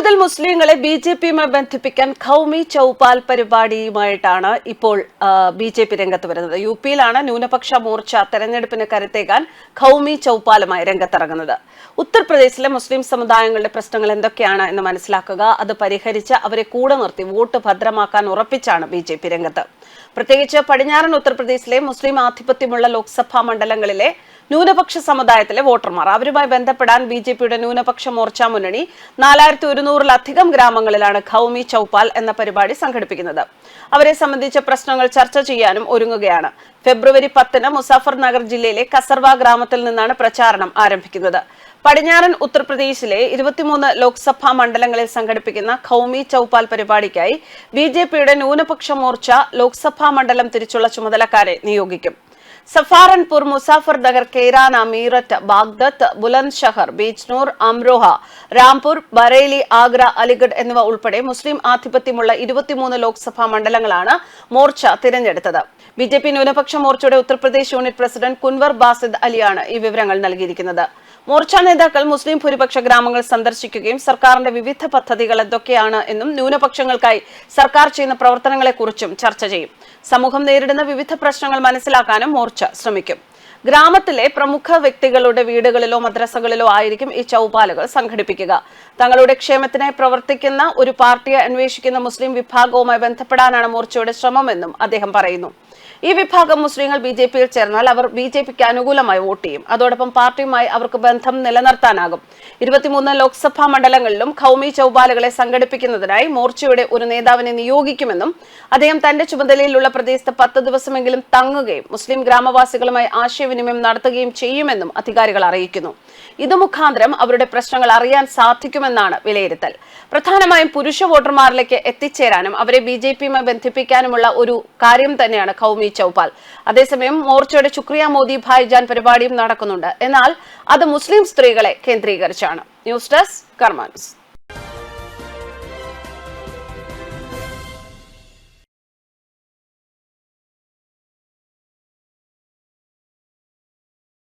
കൂടുതൽ മുസ്ലിങ്ങളെ B J പിയുമായി ബന്ധിപ്പിക്കാൻ ഖൗമി ചൗപാൽ പരിപാടിയുമായിട്ടാണ് ഇപ്പോൾ ബി ജെ പി രംഗത്ത് വരുന്നത്. യു പിയിലാണ് ന്യൂനപക്ഷ മോർച്ച തെരഞ്ഞെടുപ്പിന് കരുത്തേക്കാൻ ഖൗമി ചൌപാലുമായി രംഗത്തിറങ്ങുന്നത്. ഉത്തർപ്രദേശിലെ മുസ്ലിം സമുദായങ്ങളുടെ പ്രശ്നങ്ങൾ എന്തൊക്കെയാണ് എന്ന് മനസ്സിലാക്കുക. അത് പരിഹരിച്ച് അവരെ കൂടെ നിർത്തി വോട്ട് ഭദ്രമാക്കാൻ ഉറപ്പിച്ചാണ് ബി ജെ പി രംഗത്ത്. പ്രത്യേകിച്ച് പടിഞ്ഞാറൻ ഉത്തർപ്രദേശിലെ മുസ്ലിം ആധിപത്യമുള്ള ലോക്സഭാ മണ്ഡലങ്ങളിലെ ന്യൂനപക്ഷ സമുദായത്തിലെ വോട്ടർമാർ. അവരുമായി ബന്ധപ്പെടാൻ ബി ജെ പിയുടെ ന്യൂനപക്ഷ മോർച്ച മുന്നണി നാലായിരത്തി ഒരുന്നൂറിലധികം ഗ്രാമങ്ങളിലാണ് ഖൌമി ചൌപ്പാൽ എന്ന പരിപാടി സംഘടിപ്പിക്കുന്നത്. അവരെ സംബന്ധിച്ച പ്രശ്നങ്ങൾ ചർച്ച ചെയ്യാനും ഒരുങ്ങുകയാണ്. ഫെബ്രുവരി പത്തിന് മുസാഫർ നഗർ ജില്ലയിലെ കസർവ ഗ്രാമത്തിൽ നിന്നാണ് പ്രചാരണം ആരംഭിക്കുന്നത്. പടിഞ്ഞാറൻ ഉത്തർപ്രദേശിലെ ഇരുപത്തിമൂന്ന് ലോക്സഭാ മണ്ഡലങ്ങളിൽ സംഘടിപ്പിക്കുന്ന ഖൌമി ചൌപ്പാൽ പരിപാടിക്കായി ബി ജെ പിയുടെ ന്യൂനപക്ഷ മോർച്ച ലോക്സഭാ മണ്ഡലം തിരിച്ചുള്ള ചുമതലക്കാരെ നിയോഗിക്കും. സഫാറൻപൂർ മുസാഫർ നഗർ കേരാന മീററ്റ് ബാഗ്ദത്ത് ബുലന്ദ് ഷഹർ ബീജ്നൂർ അംരോഹ രാംപൂർ ബറേലി ആഗ്ര അലിഗഡ് എന്നിവ ഉൾപ്പെടെ മുസ്ലിം ആധിപത്യമുള്ള ഇരുപത്തിമൂന്ന് ലോക്സഭാ മണ്ഡലങ്ങളാണ് മോർച്ച തിരഞ്ഞെടുത്തത്. ബി ന്യൂനപക്ഷ മോർച്ചയുടെ ഉത്തർപ്രദേശ് യൂണിറ്റ് പ്രസിഡന്റ് കുൻവർ ബാസിദ് അലിയാണ് ഈ വിവരങ്ങൾ നൽകിയിരിക്കുന്നത്. മോർച്ച നേതാക്കൾ മുസ്ലിം ഭൂരിപക്ഷ ഗ്രാമങ്ങൾ സന്ദർശിക്കുകയും സർക്കാരിന്റെ വിവിധ പദ്ധതികൾ എന്തൊക്കെയാണ് എന്നും ന്യൂനപക്ഷങ്ങൾക്കായി സർക്കാർ ചെയ്യുന്ന പ്രവർത്തനങ്ങളെക്കുറിച്ചും ചർച്ച ചെയ്യും. സമൂഹം നേരിടുന്ന വിവിധ പ്രശ്നങ്ങൾ മനസ്സിലാക്കാനും മോർച്ച ശ്രമിക്കും. ഗ്രാമത്തിലെ പ്രമുഖ വ്യക്തികളുടെ വീടുകളിലോ മദ്രസകളിലോ ആയിരിക്കും ഈ ചൌപാലുകൾ സംഘടിപ്പിക്കുക. തങ്ങളുടെ ക്ഷേമത്തിനായി പ്രവർത്തിക്കുന്ന ഒരു പാർട്ടിയെ അന്വേഷിക്കുന്ന മുസ്ലിം വിഭാഗവുമായി ബന്ധപ്പെടാനാണ് മോർച്ചയുടെ ശ്രമമെന്നും അദ്ദേഹം പറയുന്നു. ഈ വിഭാഗം മുസ്ലിങ്ങൾ ബി ജെ പിയിൽ ചേർന്നാൽ അവർ ബി ജെ പിക്ക് അനുകൂലമായി വോട്ട് ചെയ്യും. അതോടൊപ്പം പാർട്ടിയുമായി അവർക്ക് ബന്ധം നിലനിർത്താനാകും. ഇരുപത്തിമൂന്ന് ലോക്സഭാ മണ്ഡലങ്ങളിലും ഖൌമി ചൌപാലുകളെ സംഘടിപ്പിക്കുന്നതിനായി മോർച്ചയുടെ ഒരു നേതാവിനെ നിയോഗിക്കുമെന്നും അദ്ദേഹം തന്റെ ചുമതലയിലുള്ള പ്രദേശത്ത് പത്ത് ദിവസമെങ്കിലും തങ്ങുകയും മുസ്ലിം ഗ്രാമവാസികളുമായി ആശയവിനിമയം നടത്തുകയും ചെയ്യുമെന്നും അധികാരികൾ അറിയിക്കുന്നു. ഇത് മുഖാന്തരം അവരുടെ പ്രശ്നങ്ങൾ അറിയാൻ സാധിക്കുമെന്നാണ് വിലയിരുത്തൽ. പ്രധാനമായും പുരുഷ വോട്ടർമാരിലേക്ക് എത്തിച്ചേരാനും അവരെ ബി ജെ പിയുമായി ബന്ധിപ്പിക്കാനുമുള്ള ഒരു കാര്യം തന്നെയാണ് കൗമി ചൌപാൽ. അതേസമയം മോർച്ചയുടെ ശുക്രിയ മോദി ഭായ്ജാൻ പരിപാടിയും നടക്കുന്നുണ്ട്. എന്നാൽ അത് മുസ്ലിം സ്ത്രീകളെ കേന്ദ്രീകരിച്ചാണ്. News desk കർമാൻസ്